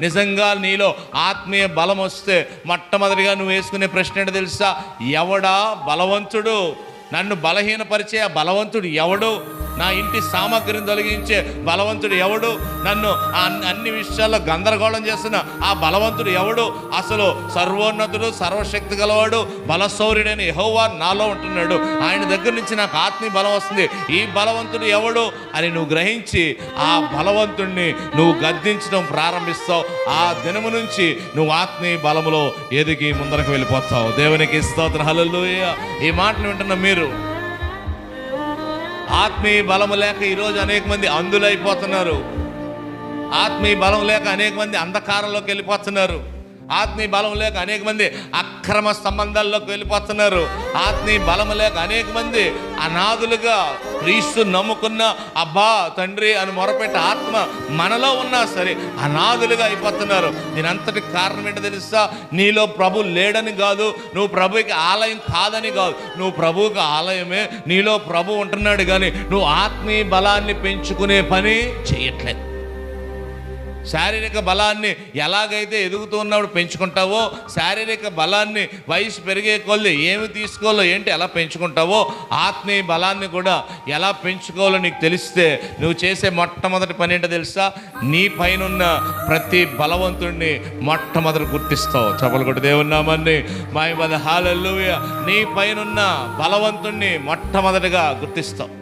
నిజంగా నీలో ఆత్మీయ బలం వస్తే మొట్టమొదటిగా నువ్వు వేసుకునే ప్రశ్న ఏంటో తెలుసా? ఎవడా బలవంతుడు? నన్ను బలహీనపరిచే ఆ బలవంతుడు ఎవడు? నా ఇంటి సామగ్రిని తొలగించే బలవంతుడు ఎవడు? నన్ను ఆ అన్ని- విషయాల్లో గందరగోళం చేస్తున్న ఆ బలవంతుడు ఎవడు? అసలు సర్వోన్నతుడు సర్వశక్తి గలవాడు బలశౌర్యుడైన యహోవా నాలో ఉంటున్నాడు. ఆయన దగ్గర నుంచి నాకు ఆత్మీయ బలం వస్తుంది. ఈ బలవంతుడు ఎవడు? అని నువ్వు గ్రహించి ఆ బలవంతుణ్ణి నువ్వు గద్దించడం ప్రారంభిస్తావు. ఆ దినము నుంచి నువ్వు ఆత్మీయ బలములో ఎదిగి ముందరకు వెళ్ళిపోతావు. దేవునికి స్తోత్ర. హల్లెలూయా. ఈ మాటలు వింటున్న మీరు ఆత్మీయ బలము లేక ఈరోజు అనేక మంది అందులైపోతున్నారు ఆత్మీయ బలం లేక అనేక మంది అంధకారంలోకి వెళ్ళిపోతున్నారు. ఆత్మీయ బలం లేక అనేక మంది అక్రమ సంబంధాల్లోకి వెళ్ళిపోతున్నారు. ఆత్మీయ బలం లేక అనేక మంది అనాథులుగా క్రీస్తు నమ్ముకున్న అబ్బా తండ్రి అని మొరపెట్టే ఆత్మ మనలో ఉన్నా సరే అనాథులుగా అయిపోతున్నారు. దీనంతటి కారణం ఏంటో తెలుసా? నీలో ప్రభు లేడని కాదు నువ్వు ప్రభుకి ఆలయం కాదని కాదు. నువ్వు ప్రభువుకి ఆలయమే నీలో ప్రభు ఉంటున్నాడు కానీ నువ్వు ఆత్మీయ బలాన్ని పెంచుకునే పని చేయట్లేదు. శారీరక బలాన్ని ఎలాగైతే ఎదుగుతూ ఉన్నప్పుడు పెంచుకుంటావో శారీరక బలాన్ని వయసు పెరిగే కొద్ది ఏమి తీసుకోవాలో ఏంటి ఎలా పెంచుకుంటావో ఆత్మీయ బలాన్ని కూడా ఎలా పెంచుకోవాలో నీకు తెలిస్తే నువ్వు చేసే మొట్టమొదటి పని ఏంటో తెలుసా? నీ పైనున్న ప్రతి బలవంతుడిని మొట్టమొదటి గుర్తిస్తావు. చపలు కొట్టి దేవున్నామని మాయ మద నీ పైనున్న బలవంతుణ్ణి మొట్టమొదటిగా గుర్తిస్తావు.